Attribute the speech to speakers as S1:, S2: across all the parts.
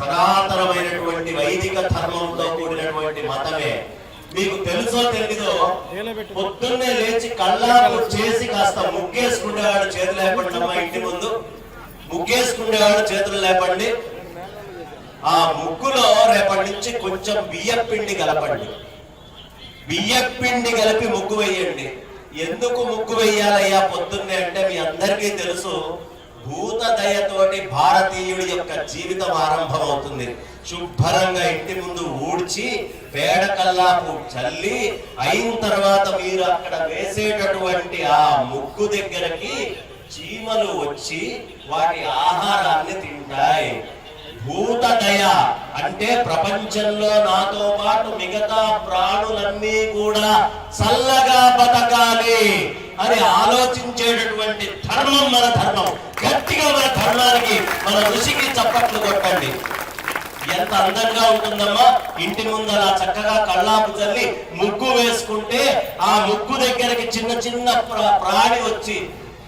S1: సనాతనమైనటువంటి వైదిక ధర్మంతో కూడినటువంటి మతమే. మీకు తెలుసో తెలీదో పొద్దున్నే లేచి కళ్ళాపు చేసి కాస్త ముగ్గేసుకునేవాడు చేతులు లేపండి అమ్మా ఇంటి ముందు. ముగ్గేసుకునేవాడు చేతులు లేపండి. ఆ ముగ్గులో రేపటి నుంచి కొంచెం బియ్యం పిండి కలపండి. బియ్యం పిండి కలిపి ముగ్గు వేయండి. ఎందుకు ముగ్గు వేయాలయ్యా పొద్దున్నే అంటే మీ అందరికీ తెలుసు భూత దయతోటి భారతీయుడి యొక్క జీవితం ఆరంభమవుతుంది. శుభ్రంగా ఇంటి ముందు ఊడ్చి పేడ కల్లాపు చల్లి అయిన తర్వాత మీరు అక్కడ వేసేటటువంటి ఆ ముగ్గు దగ్గరకి చీమలు వచ్చి వాటి ఆహారాన్ని తింటాయి. భూత దయ అంటే ప్రపంచంలో నాతో పాటు మిగతా ప్రాణులన్నీ కూడా చల్లగా బతకాలి అని ఆలోచించేటటువంటి ధర్మం మన ధర్మం. గట్టిగా మన ధర్మానికి మన ఋషికి చప్పట్లు కొట్టండి. ఎంత అందంగా ఉంటుందమ్మా ఇంటి ముందు అలా చక్కగా కళ్ళాపు చల్లి ముగ్గు వేసుకుంటే ఆ ముగ్గు దగ్గరికి చిన్న చిన్న ప్రాణి వచ్చి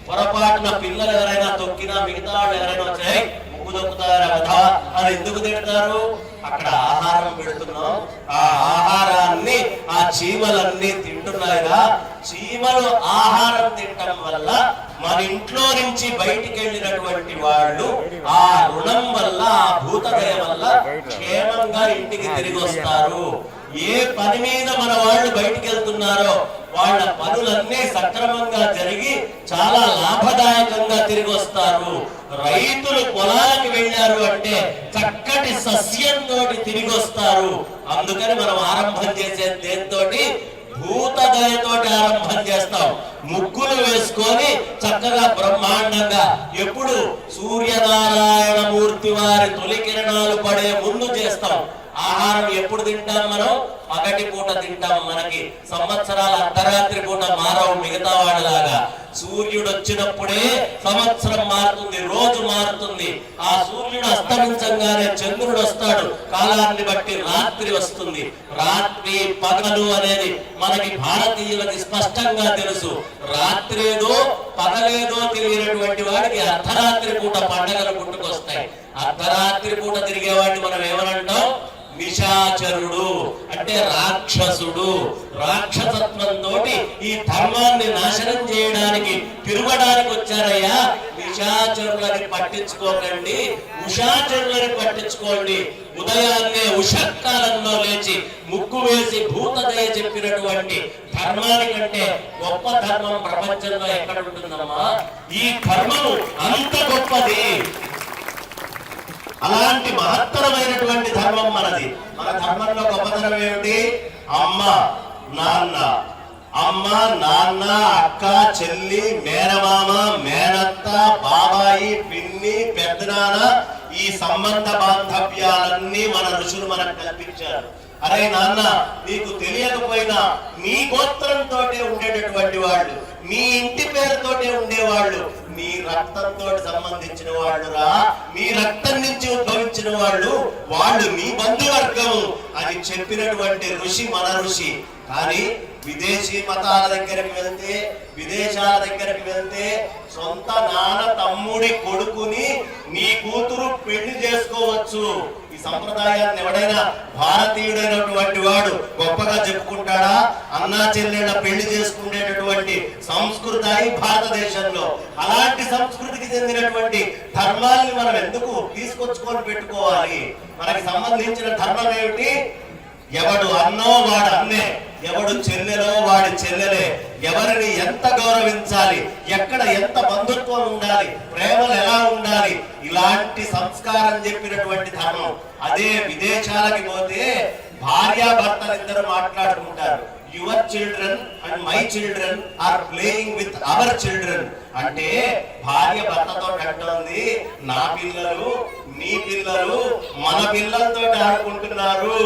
S1: పొరపాటున పిల్లలు ఎవరైనా తొక్కినా మిగతా వాళ్ళు ఎవరైనా వచ్చాయి ముగ్గు తొక్కుతారా కదా అది ఎందుకు తిడతారు? అక్కడ ఆహారం పెడుతున్నాం. ఆ ఆహారాన్ని ఆ చీమలన్నీ తింటున్నాయిగా చీమలు ఆహారం తినటం వల్ల మన ఇంట్లో నుంచి బయటికి వెళ్ళినటువంటి వాళ్ళు ఆ రుణం వల్ల ఆ భూతదయ వల్ల క్షేమంగా ఇంటికి తిరిగి వస్తారు. ఏ పని మీద మన వాళ్ళు బయటికి వెళ్తున్నారో వాళ్ళ పనులన్నీ సక్రమంగా జరిగి చాలా లాభదాయకంగా తిరిగి వస్తారు. రైతులు పొలాలకు వెళ్ళారు అంటే చక్కటి సస్యంతో తిరిగి వస్తారు. అందుకని మనం ఆరంభం చేసే దేంతో భూతదయతోటి ఆరంభం చేస్తాం. ముగ్గులు వేసుకొని బ్రహ్మాండంగా ఎప్పుడు సూర్యుడు వచ్చినప్పుడే సంవత్సరం మారుతుంది రోజు మారుతుంది. ఆ సూర్యుడు అస్తమించంగానే చంద్రుడు వస్తాడు. కాలాన్ని బట్టి రాత్రి వస్తుంది. రాత్రి పగలు అనేది మనకి భారతీయులకి స్పష్టంగా తెలుసు. రాత్రేదో పగలేదో తెలియనటువంటి వాడికి అర్ధరాత్రి పూట పండగలు పుట్టుకొస్తాయి అర్ధరాత్రి పూట తిరిగేవాడిని మనం ఏమనంటాం? నిశాచరుడు అంటే రాక్షసుడు. రాక్షసత్వంతో ఈ ధర్మాన్ని నాశనం చేయడానికి తిరగడానికి వచ్చారయ్యా. నిశాచరులని పట్టించుకోకండి. ఉషాచరులని పట్టించుకోండి. ఉదయాన్నే ఉషకాలంలో లేచి ముక్కు వేసి భూతదయ చెప్పినటువంటి ధర్మానికంటే గొప్ప ధర్మం ప్రపంచంలో ఎక్కడ ఉంటుందమ్మా? ఈ ధర్మము అంత గొప్పది. అలాంటి మహత్తరమైనటువంటి ధర్మం మనది. మన ధర్మంలో గొప్పతనం ఏమిటి? అమ్మ నాన్న. అమ్మ నాన్న అక్క చెల్లి మేనమామ మేనత్త బాబాయి పిన్ని పెద్దనాన్న ఈ సంబంధ బాంధవ్యాలన్నీ మన ఋషులు మనకు కల్పించారు. అరే నాన్న నీకు తెలియకపోయినా మీ గోత్రంతో ఉండేటటువంటి వాళ్ళు మీ ఇంటి పేరుతోటే ఉండేవాళ్ళు మీ రక్తంతో సంబంధించిన వాళ్ళురా మీ రక్తం నుంచి ఉద్భవించిన వాళ్ళు వాళ్ళు మీ బంధువర్గం అని చెప్పినటువంటి ఋషి మన ఋషి. కానీ విదేశీ మతాల దగ్గరికి వెళ్తే విదేశాల దగ్గరికి వెళ్తే సొంత నాన్న తమ్ముడి కొడుకుని నీ కూతురు పెళ్ళి చేసుకోవచ్చు. సంప్రదాయాన్ని ఎవడైనా భారతీయుడైనటువంటి వాడు గొప్పగా చెప్పుకుంటాడా? అన్నా చెల్లెళ్ళ పెళ్ళి చేసుకునేటటువంటి సంస్కృతి భారతదేశంలో. అలాంటి సంస్కృతికి చెందినటువంటి ధర్మాల్ని మనం ఎందుకు తీసుకొచ్చుకొని పెట్టుకోవాలి? మనకి సంబంధించిన ధర్మం ఏమిటి? ఎవడు అన్నో వాడు అన్నే ఎవడు చెల్లెలో వాడి చెల్లెలే. ఎవరిని ఎంత గౌరవించాలి? ఎక్కడ ఎంత బంధుత్వం ఉండాలి? ప్రేమలు ఎలా ఉండాలి? ఇలాంటి సంస్కారం చెప్పినటువంటి ధర్మం. అదే విదేశాలకి పోతే భార్యాభర్తలు ఇద్దరు మాట్లాడుకుంటారు. Your children and my children are playing with our children అంటే భార్య భర్తతో అంటోంది నా పిల్లలు నీ పిల్లలు మన పిల్లలతో ఆడుకుంటున్నారు.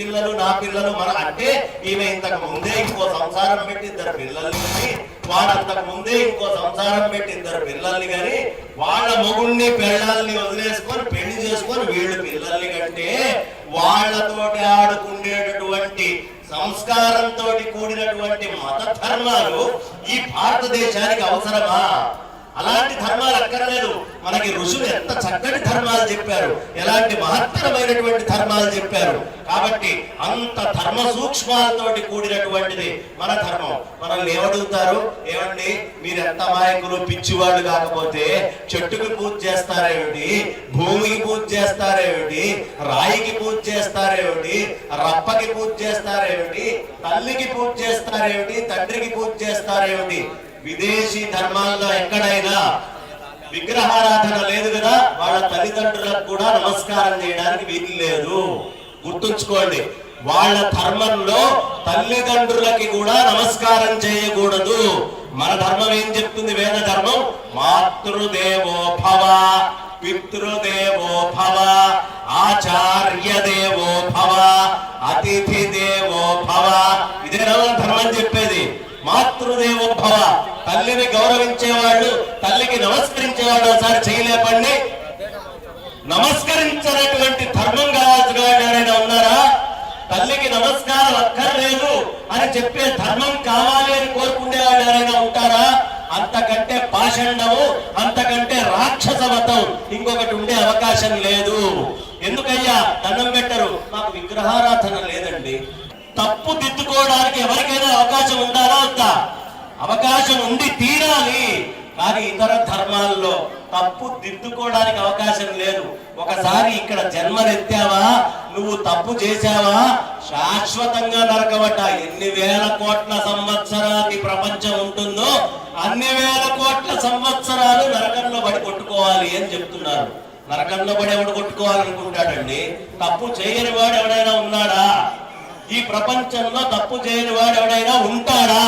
S1: పిల్లలు నా పిల్లలు మన అంటే ఈమె ఇంతకు ముందే ఇంకో సంసారం పెట్టి ఇద్దరు పిల్లల్ని కానీ వాడు ముందే ఇంకో సంసారం పెట్టి ఇద్దరు పిల్లల్ని కానీ వాళ్ళ మొగుణ్ణి పిల్లల్ని వదిలేసుకొని పెళ్ళి చేసుకొని వీళ్ళు పిల్లల్ని కంటే వాళ్ళతోటి ఆడుకునేటటువంటి సంస్కారంతో కూడినటువంటి మత ధర్మాలు ఈ భారతదేశానికి అవసరమా? అలాంటి ధర్మాలు అక్కర్లేదు. మనకి ఋషులు ఎంత చక్కటి ధర్మాలు చెప్పారు. ఎలాంటి మహత్తరమైనటువంటి ధర్మాలు చెప్పారు. కాబట్టి అంత ధర్మ సూక్ష్మాలతోటి కూడినటువంటిది మన ధర్మం. మనల్ని ఏమడుగుతారు? ఏమండి? మీరు ఎంత మాయకులు? పిచ్చివాళ్ళు కాకపోతే చెట్టుకి పూజ చేస్తారేమిటి? భూమికి పూజ చేస్తారేమిటి? రాయికి పూజ చేస్తారేమిటి? రప్పకి పూజ చేస్తారేమిటి? తల్లికి పూజ చేస్తారేమిటి? తండ్రికి పూజ చేస్తారేమిటి? విదేశీ ధర్మాల్లో ఎక్కడైనా విగ్రహారాధన లేదు కదా వాళ్ళ తల్లిదండ్రులకు కూడా నమస్కారం చేయడానికి వీలు లేదు. గుర్తుంచుకోండి వాళ్ళ ధర్మంలో తల్లిదండ్రులకి కూడా నమస్కారం చేయకూడదు. మన ధర్మం ఏం చెప్తుంది? వేద ధర్మం? మాతృదేవో భవ పితృదేవో భవ ఆచార్య దేవో భవ అతిథి దేవో భవ ఇదే మన ధర్మం చెప్పేది మాతృదేవో భవ తల్లిని గౌరవించేవాళ్ళు తల్లికి నమస్కరించేవాళ్ళు ఒకసారి చేయలేపండి నమస్కరించినటువంటి ధర్మం కావాల్సిన వాళ్ళు ఎవరైనా ఉన్నారా? తల్లికి నమస్కారం అక్కర్లేదు అని చెప్పే ధర్మం కావాలి అని కోరుకునే వాళ్ళు ఎవరైనా ఉంటారా? అంతకంటే పాషండము అంతకంటే రాక్షస మతం ఇంకొకటి ఉండే అవకాశం లేదు. ఎందుకయ్యా? దండం పెట్టరు. మాకు విగ్రహారాధన లేదండి. తప్పు దిద్దుకోవడానికి ఎవరికైనా అవకాశం ఉండాలా వద్దా? అవకాశం ఉండి తీరాలి. కానీ ఇతర ధర్మాల్లో తప్పు దిద్దుకోవడానికి అవకాశం లేదు. ఒకసారి ఇక్కడ జన్మనెత్తావా నువ్వు తప్పు చేశావా? శాశ్వతంగా నరకబడ్డ ఎన్ని వేల కోట్ల సంవత్సరాది ప్రపంచం ఉంటుందో అన్ని వేల కోట్ల సంవత్సరాలు నరకంలో పడి కొట్టుకోవాలి అని చెప్తున్నారు. నరకంలో పడి ఎవడు కొట్టుకోవాలనుకుంటాడండి? తప్పు చేయని వాడు ఎవడైనా ఉన్నాడా? ఈ ప్రపంచంలో తప్పు చేయని వాడు ఎవడైనా ఉంటాడా?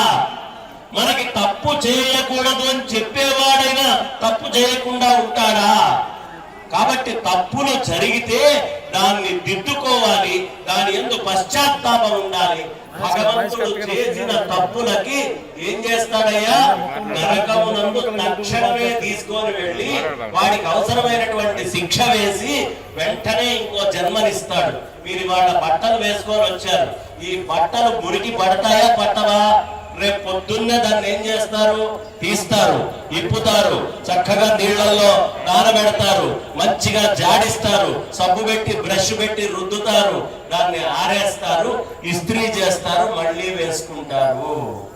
S1: మనకి తప్పు చేయకూడదు అని చెప్పేవాడైనా తప్పు చేయకుండా ఉంటాడా? కాబట్టి తప్పులు జరిగితే దాన్ని దిద్దుకోవాలి దాని ఎందు పశ్చాత్తాపం ఉండాలి. భగవంతుడు చేసిన తప్పులకి ఏం చేస్తాడయ్యా? నరకమునందు తక్షణమే తీసుకొని వెళ్ళి వాడికి అవసరమైనటువంటి శిక్ష వేసి వెంటనే ఇంకో జన్మనిస్తాడు. మీరు వాళ్ళ బట్టలు వేసుకొని వచ్చారు. ఈ బట్టలు మురికి పడతాయా పట్టవా? రేపు పొద్దున్నే దాన్ని ఏం చేస్తారు? తీస్తారు ఇప్పుతారు. చక్కగా నీళ్ళలో నానబెడతారు మంచిగా జాడిస్తారు సబ్బు పెట్టి బ్రష్ పెట్టి రుద్దుతారు. దాన్ని ఆరేస్తారు ఇస్త్రీ చేస్తారు మళ్ళీ వేసుకుంటారు.